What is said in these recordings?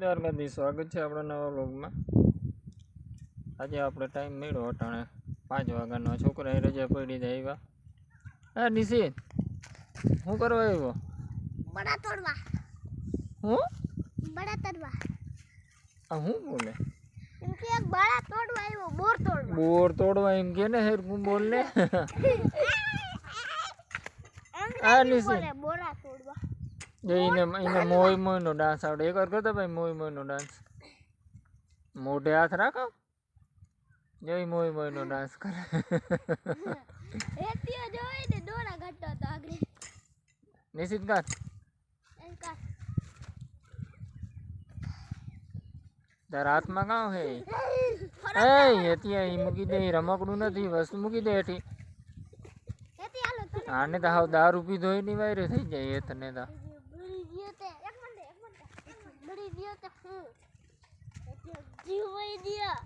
દ્વારકાથી સ્વાગત છે આપણા નવા બ્લોગમાં આજે આપણે ટાઈમ મળ્યો અટાણે પાંચ વાગ્યાનો. છોકરા રજા પડી જાય આવ્યા હા નિશિત શું કરવા આવ્યો? બડા તોડવા. હું? બડા તોડવા. આ હું બોલે? એમ કે બડા તોડવા આવ્યો બોર તોડવા. બોર તોડવા એમ કે ને હેરકું બોલ ને આ બોલે બોરા એને એને મોય મોયનો ડાન્સ આવડે. એકવાર કરતો ભાઈ મોય મોયનો ડાન્સ મોઢે હાથ રાખો. જો ઈ મોય મોયનો ડાન્સ કરે. રેતીઓ જોઈ ને દોરા ઘટતો હતો આગળ. નિશિત કર. તારા હાથમાં કાં હે? એ ત્યાં ઈ મૂકી દે રમકડું નથી વસ્તુ મૂકી દે હેઠી આને તો હાવ દારૂ પીધો એની વાયરો થઈ જાય એ તને તો બળી ગયો તે એક મિનિટ એક બળી ગયો તે હું? રેતીઓ જીવ વઈ ગયો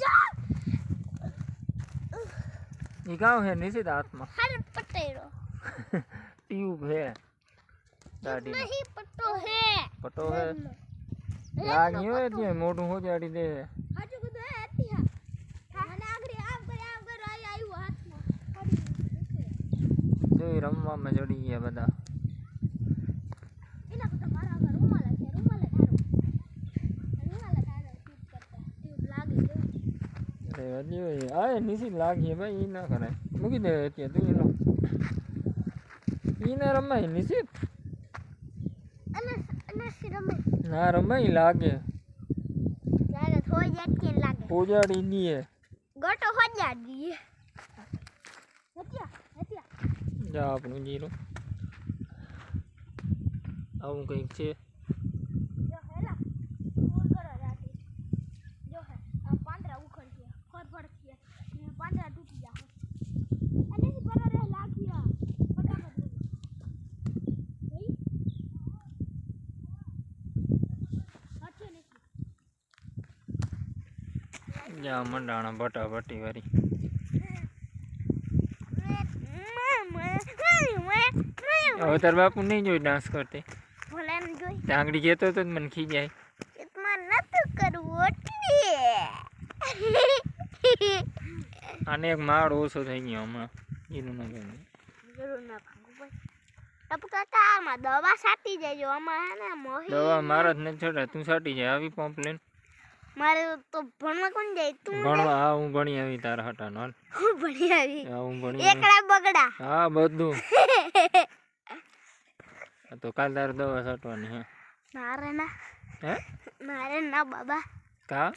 યા ઈ કાં હે નિશિત હાથમાં હારે પટેરો ટ્યુબ હે. દાઢીમાં નહીં પટ્ટો હે. પટો હે. લાગી હોય ત્યાં મોઢું હોજાડી દે. હાજુ કીધું હે અત્યા મને આગળ આમ કરે આમ કરે આઈ આવ્યું હાથમાં. જો ઈ રમવામાં ચડી ગયા બધા એના કરતા મારા આગળ રૂમાલ છે રૂમાલ જ હારો રૂમાલ જ હારો ટ્યુબ કરતા ટ્યુબ લાગે જો હોય આ લાગી ભાઈ એ ના કરાય મૂકી દે તું એનો ઈ ના રમાય રમે ના રમાય લાગે પોજાડી દીએ ગોટો હોજા દીએ જા આપણું જીરો આવું કંઈક છે જો હેલા ફૂલ કરો રાતે જો હે આ પાંદડા ઉખડ છે ફર ફર છે ને પાંદડા તૂટી જા અને ઈ પર રે લાગ્યા ફટાફટ બોલો હઈ હાચે નથી જા મંડાણા બટા બટી વાળી હવે તાર બાપુ નહીં જોઈ ડાન્સ કરતી. આંગળી કહેતો તો મને ખી જાય આને એક માળ ઓછો થઈ ગયો હમણાં. એનું ના ગમે. દવા મારા જ નથી છોડા તું સાટી જાય. આવી પંપ લઈને. મારે તો ભણવા કોણ જાય? તું ભણવા હા હું ભણી આવી તારા હટાનો હાલ. હું ભણી આવી. હા હું ભણી એકડા બગડા. હા બધું. તો કાલ તારે દવા છાંટવાની હે. મારે ના. હે? મારે ના બાબા. કા?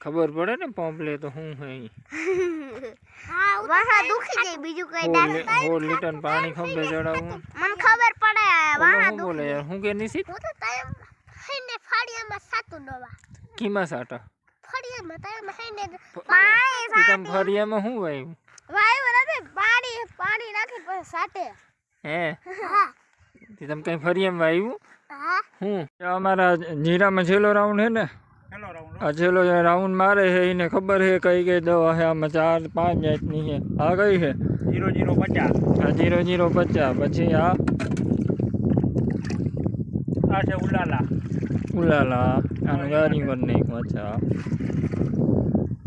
ખબર પડે ને પંપ લે તો હું હે હા વાહા દુખી જાય બીજું કઈ હોળ ઓ લીટર પાણી ખંભે ચડાવું મને ખબર પડે વાહા શું બોલે હું કે નિશિત? હું તો કીમાં સાટા ફાડિયામાં તાયમ હઈને ફ- પાણી ઈ તમ ફરિયામાં શું વાયું વાયુ નથી પાણી પાણી નાખી પછી સાટે હે હા તે તમે કઈ ફરિયામાં વાયું હા હું અમારા જીરામાં છેલ્લો રાઉન્ડ હે ને આ છેલ્લો જે રાઉન્ડ મારે છે એને ખબર છે કઈ કઈ દવા છે આમાં ચાર પાંચ જાતની છે આ કઈ છે જીરો જીરો પચાસ આ જીરો જીરો પચાસ પછી આ આ છે ઉલાલા ઉલાલા આનું ગાડી પર નહીં અચ્છા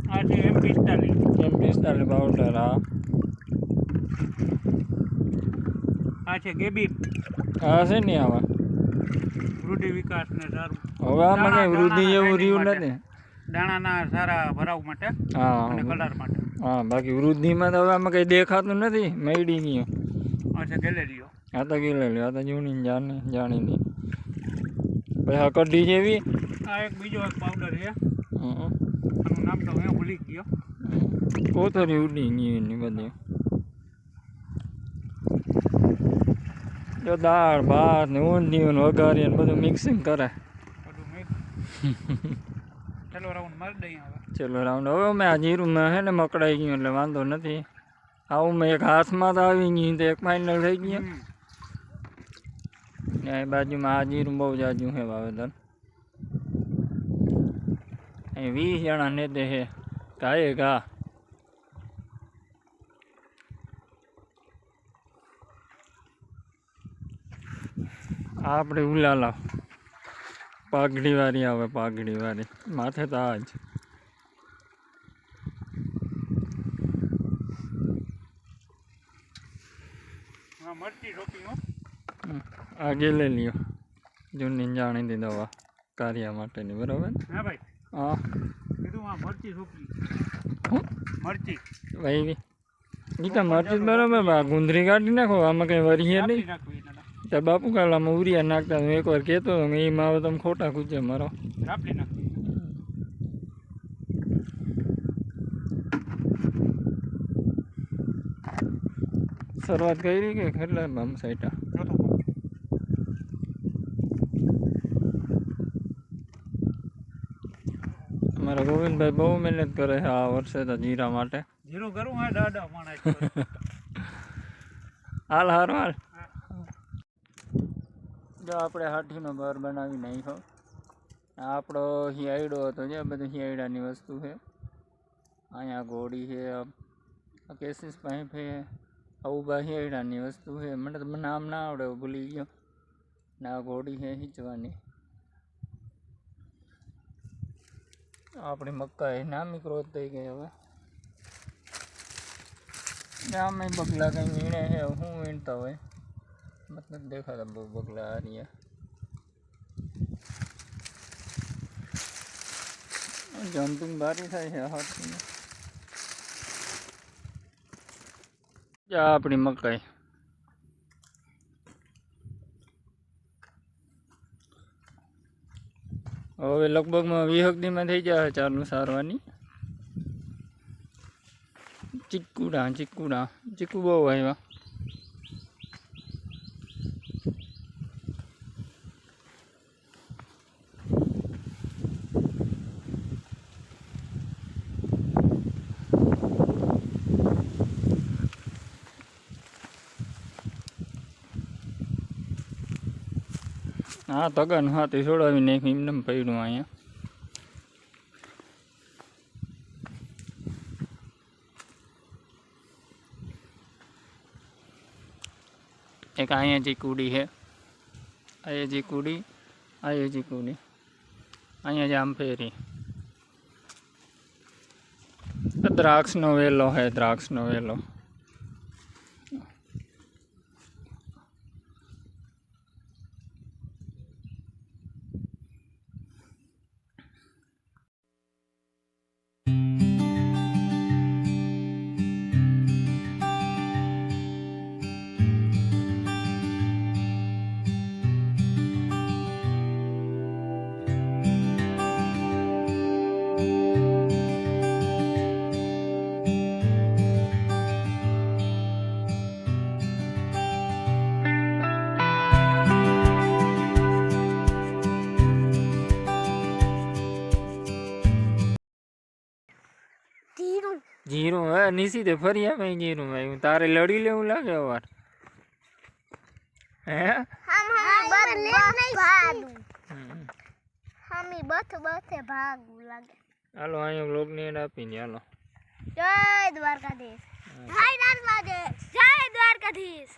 આ છે એમ પિસ્તાલીસ એમ પિસ્તાલીસ પાઉડર આ છે ગેબી આ છે ને આવા વૃદ્ધિ વિકાસ ને સારું હવે આમાં કઈ વૃદ્ધિ એવું રહ્યું નથી દાણાના સારા ભરાવ માટે હા અને કલર માટે હા બાકી વૃદ્ધિમાં તો હવે આમાં કઈ દેખાતું નથી મેડી ગયું આ છે ગેલેરીઓ આ તો ગેલેરીઓ આ તો જૂની જાણી જાણીની પછી આ કઢી જેવી આ એક બીજો એક પાવડર છે. આનું નામ તો હું ભૂલી ગયો. કોથરી ઉડી ની એની બધી. જો દાળ ભાત ને ઊંધિયું ને વઘારી ને બધું મિક્સિંગ કરે. છેલ્લો ચલો રાઉન્ડ મારી દઈએ હવે. ચલો રાઉન્ડ હવે મેં આ જીરુંમાં હે ને મકડાઈ ગયું એટલે વાંધો નથી. આવું મેં એક હાથમાં તો આવી ગઈ તો એક ફાઇનલ થઈ ગયું. ને બાજુમાં આ જીરું બહુ જાજુ છે વાવેતર. અહીં વીસ જણા ને તે છે. ગાયે ઘા. આપણે ઉલાલા. પાઘડી વાળી આવે, પાઘડી વાળી માથે તો આ જ. હા મરચી રોપી હમ. લઈ લ્યો જૂની દીધો દવા કાર્ય માટેની બરાબર? હા ભાઈ. હા. કીધું આ મરચી હું? મરચી. ભાઈ ઈ તો મરચી બરાબર બા ગુંદરી કાઢી નાખો આમાં કંઈ વરીએ નહીં. તો બાપુ કાલામાં ઉરિયા નાખતા હું એકવાર કહેતો હતો એ માવો તમે ખોટા કૂચે મારો. કાપી શરૂઆત કરી કે કેટલા બામ સાઈટા? અમારા ગોવિંદભાઈ બહુ મહેનત કરે છે આ વર્ષે તો જીરા માટે. જીરું કરું? હા દાડા માણસ હાલ હાર હાલ. જો આપણે હાઠીનો ઘર બનાવી નાખ્યો હો આપણો હિયાયડો હતો જે બધું હિયાયડાની વસ્તુ છે. અહીંયા ઘોડી છે આ કેસીસ પાઇપ છે આવું બા હિયાયડાની વસ્તુ છે. મને તો નામ ના આવડે ભૂલી ગયો. ને આ ઘોડી છે હિંચવાની. આપણી મકાઈ નામી ક્રોધ થઈ ગઈ હવે. નામે બગલા કઈ વીણે છે હું વીણતા હોય. મતલબ દેખાતા બહુ બગલા આ રહ્યા જમ્પિંગ બારી થાય છે હાથની. આપણી મકાઈ. હવે લગભગમાં વી દીમાં થઈ જાય ચાલુ સારવાની ચીકુડા ચીકુડા ચીકુ બહુ આવ્યા. હા, તગન હાથી છોડાવી નાખ્યું એમને પડ્યું અહીંયા. એક અહીંયા જે કુડી છે અહીંયા જે કુડી અહીંયા જે કુડી અહીંયા જે આમ ફેરી. દ્રાક્ષનો વેલો છે, દ્રાક્ષનો વેલો. જીરું હે નિશી ફરી આવે જીરું હું તારે લડી લેવું લાગે અવાર. હે? હમ હમ બસ ભાગું. હમ. હમી બથ બથે ભાગું લાગે. હાલો અહીંયા બ્લોગની એડ આપી હાલો. જય દ્વારકાધીશ. જય દ્વારકાધીશ. જય દ્વારકાધીશ.